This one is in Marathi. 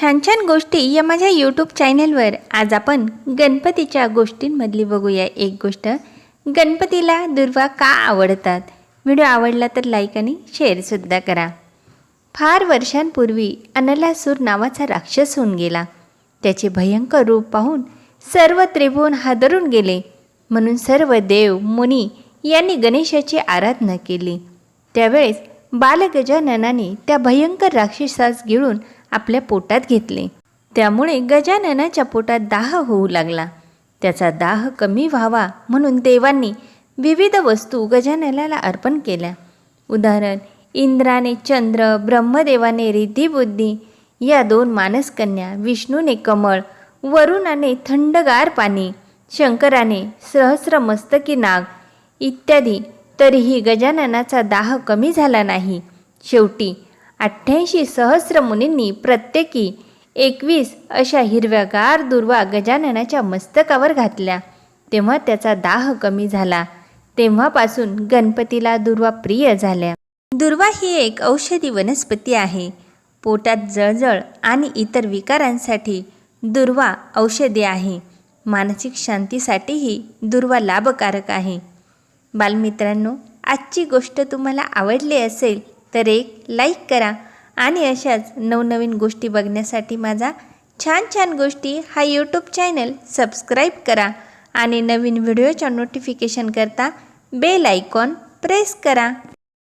छान छान गोष्टी या माझ्या यूट्यूब चॅनलवर आज आपण गणपतीच्या गोष्टींमधली बघूया. एक गोष्ट गणपतीला दुर्वा का आवडतात? व्हिडिओ आवडला तर लाईक आणि शेअरसुद्धा करा. फार वर्षांपूर्वी अनलासूर नावाचा राक्षस होऊन गेला. त्याचे भयंकर रूप पाहून सर्व त्रिभुवन हादरून गेले. म्हणून सर्व देव मुनी यांनी गणेशाची आराधना केली. त्यावेळेस बालगजाननाने त्या भयंकर राक्षसास गिळून आपल्या पोटात घेतले. त्यामुळे गजाननाच्या पोटात दाह होऊ लागला. त्याचा दाह कमी व्हावा म्हणून देवांनी विविध वस्तू गजाननाला अर्पण केल्या. उदाहरण इंद्राने चंद्र ब्रह्मदेवाने रिद्धिबुद्धी या दोन मानसकन्या विष्णूने कमळ वरुणाने थंडगार पाणी शंकराने सहस्रमस्तकी नाग इत्यादी. तरीही गजाननाचा दाह कमी झाला नाही. शेवटी अठ्ठ्याऐंशी सहस्र मुनींनी प्रत्येकी एकवीस अशा हिरव्यागार दुर्वा गजाननाच्या मस्तकावर घातल्या. तेव्हा त्याचा दाह कमी झाला. तेव्हापासून गणपतीला दुर्वा प्रिय झाल्या. दुर्वा ही एक औषधी वनस्पती आहे. पोटात जळजळ आणि इतर विकारांसाठी दुर्वा औषधी आहे. मानसिक शांतीसाठीही दुर्वा लाभकारक आहे. बालमित्रांनो आजची गोष्ट तुम्हाला आवडली असेल तर एक लाईक करा आणि अशाच नवनवीन गोष्टी बघण्यासाठी माझा छान छान गोष्टी हा यूट्यूब चॅनल सबस्क्राईब करा आणि नवीन व्हिडिओच्या नोटिफिकेशन करता बेल आयकॉन प्रेस करा.